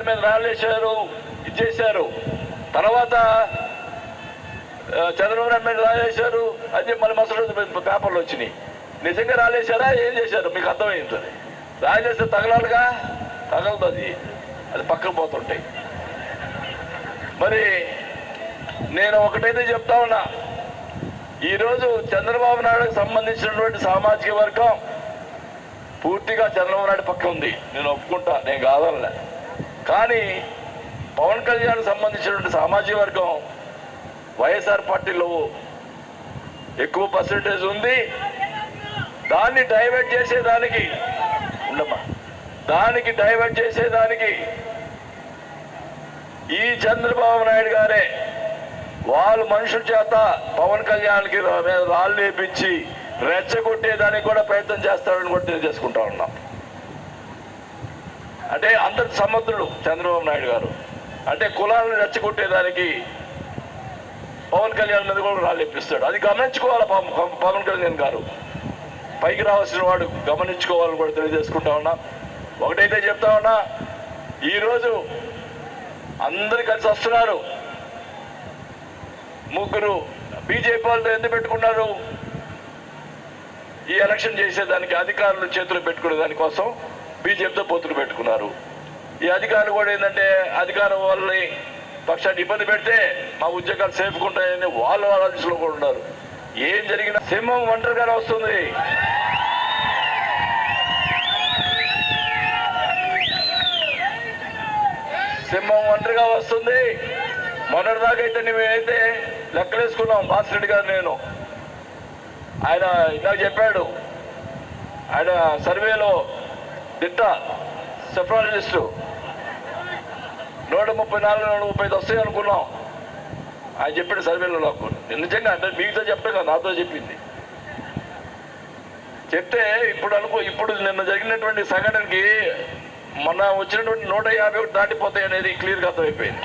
గారి మీద రాళ్ళేశారు ఇది చేశారు. తర్వాత చంద్రబాబు నాయుడు మీద రాలేశారు అది మళ్ళీ మసలు పేపర్లు వచ్చినాయి. నిజంగా రాలేశారా ఏం చేశారు? మీకు అర్థమైంది. అది రాలేస్తే తగలాలిగా? తగలదు అది. అది పక్కకు పోతుంటాయి. మరి నేను ఒకటైతే చెప్తా ఉన్నా. ఈరోజు చంద్రబాబు నాయుడుకు సంబంధించినటువంటి సామాజిక వర్గం పూర్తిగా చంద్రబాబు నాయుడు పక్క ఉంది. నేను ఒప్పుకుంటా నేను కాదనలే. కానీ పవన్ కళ్యాణ్ సంబంధించినటువంటి సామాజిక వర్గం వైఎస్ఆర్ పార్టీలో ఎక్కువ పర్సంటేజ్ ఉంది. దాన్ని డైవర్ట్ చేసేదానికి ఉండమ్మా. దానికి డైవర్ట్ చేసేదానికి ఈ చంద్రబాబు నాయుడు గారే వాళ్ళు మనుషుల చేత పవన్ కళ్యాణ్కి రాళ్ళు వేపించి రెచ్చగొట్టేదానికి కూడా ప్రయత్నం చేస్తారని కూడా తెలియజేసుకుంటా ఉన్నాం. అంటే అంతటి సమర్థుడు చంద్రబాబు నాయుడు గారు. అంటే కులాలను రెచ్చగొట్టేదానికి పవన్ కళ్యాణ్ మీద కూడా రాళ్ళు అది గమనించుకోవాలి పవన్ కళ్యాణ్ గారు. పైకి రావాల్సిన వాడు గమనించుకోవాలని కూడా తెలియజేసుకుంటా ఉన్నా. ఒకటైతే చెప్తా ఉన్నా ఈరోజు అందరు కలిసి వస్తున్నారు. ముగ్గురు బీజేపీ వాళ్ళు ఎందుకు పెట్టుకున్నారు? ఈ ఎలక్షన్ చేసేదానికి అధికారులు చేతులు పెట్టుకునే దానికోసం బీజేపీతో పొత్తులు పెట్టుకున్నారు. ఈ అధికారులు కూడా ఏంటంటే అధికారం వాళ్ళని పక్షాన్ని ఇబ్బంది పెడితే మా ఉద్యోగాలు సేఫ్గా ఉంటాయని వాళ్ళ వాళ్ళ దిశలో కూడా ఉన్నారు. ఏం జరిగినా సింహం ఒంటరిగానే వస్తుంది. సింహం ఒంటరిగా వస్తుంది. మొన్నటిదాకా అయితే మేమైతే లెక్కలేసుకున్నాం. భాస్కరెడ్డి గారు నేను. ఆయన ఇందాక చెప్పాడు. ఆయన సర్వేలో దిట్ట సెఫ్రాలజిస్టు నూట ముప్పై నాలుగు నూట ముప్పై ఐదు వస్తాయి అనుకున్నాం. ఆయన చెప్పిన సర్వేలో నాకు. నిజంగా అంటే మీతో చెప్పే కదా నాతో చెప్పింది. చెప్తే ఇప్పుడు అనుకో ఇప్పుడు నిన్న జరిగినటువంటి సంఘటనకి మొన్న వచ్చినటువంటి నూట యాభై ఒకటి దాటిపోతాయి అనేది క్లియర్గా అర్థమైపోయింది.